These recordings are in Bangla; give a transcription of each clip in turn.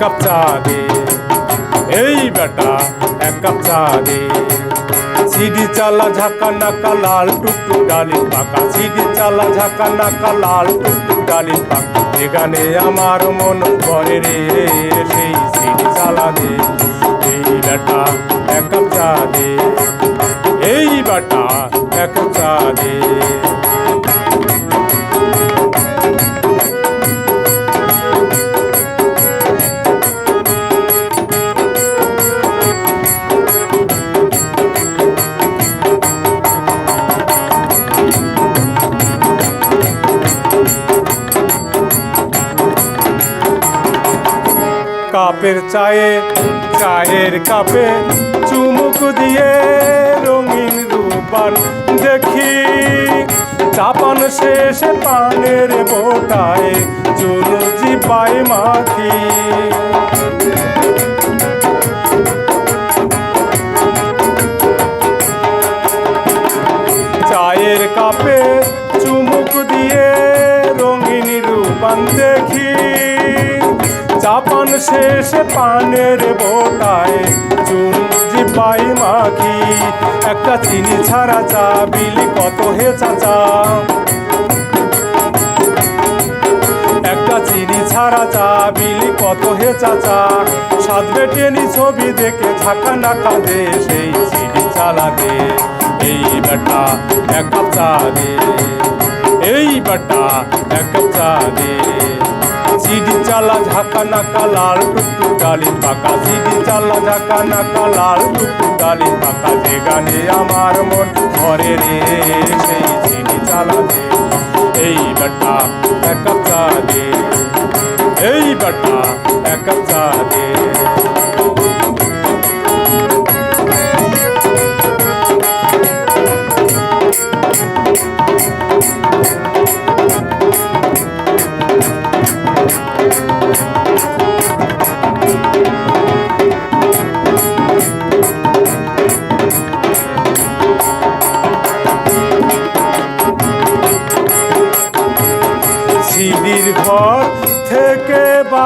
কাপ চা দে। এই বেটা, এক কাপ চা দে। সিডি চালা ঝাঁকা নাকা লাল টুকটুক ডালিম পাকা। সিডি চালা ঝাঁকা নাকা লাল টুকটুক ডালিম পাকা। এখানে আমার মন করে রে, সেই সিডি চালা দে। এই বেটা, এক কাপ চা দে। এই বেটা, এক কাপ চা দে। কাপের চায়ে, চায়ের কাপে চুমুক দিয়ে রঙিন রূপান দেখি। চাপান শেষ পানের বোটায় চুল জিপাই মাখি। চায়ের কাপে চাপান শেষে পানের বোটায় চুন জিপাই মাখি, একটা চিনি ছাড়া চা বিলি কত হে চাচা? একটা চিনি ছাড়া চা বিলি কত হে চাচা? সাত বেটেনি ছবি দেখে ঝাঁকা নাকা দে সেই চিনি চালা দে এই বেটা, এক কাপ চা দে। এই বেটা, এক কাপ চা দে। সিডি চালা ঝাঁকা নাকা লাল টুকটু ডালি পাকা। সিডি চালা ঝাঁকা নাকা লাল টুকটু ডালি পাকা। যে গানে আমার মন ঘরে রে।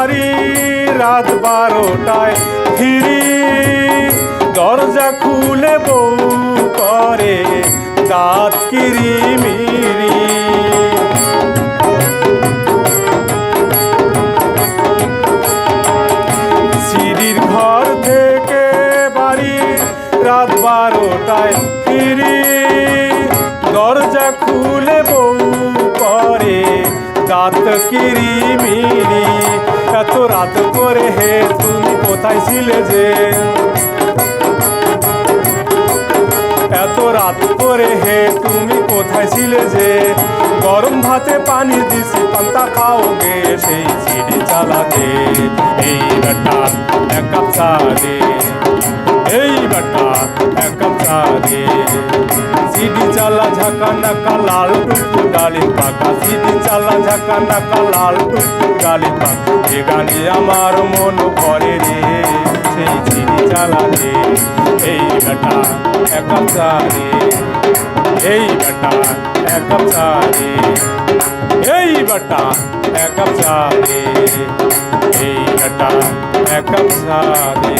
বাড়ি রাত বারোটায় ফিরি। দরজা খুলে বউ করে দাঁত কিরিমিরি। সিঁড়ির ঘর থেকে বাড়ি রাত বারোটায় ফিরি। দরজা খুলে বউ করে দাঁত কিরিমিরি এত রাত করে হে, তুমি কোথায় ছিলে যে? এত রাত করে হে, তুমি কোথায় ছিলে যে? গরম ভাতে পানি দিছি, পান্তা খাওগে সেই সিঁড়ি চালাতে। এই বেটা, এক কাপ চা দে। এই বেটা, এক কাপ চা দে। সিঁড়ি চালা ঝাঁকা নাকা লাল টুকটু ডালি পাকা সিঁড়ি চালা ঝাঁকা নাকা লাল টুকটু ডালি পাকা এ গানে আমার মন ভরে রে, সেই সিঁড়ি চালা দে এই বেটা এক কাপ চা দে এই বেটা এক কাপ চা দে এই বেটা এক কাপ চা দে এই বেটা এক কাপ চা দে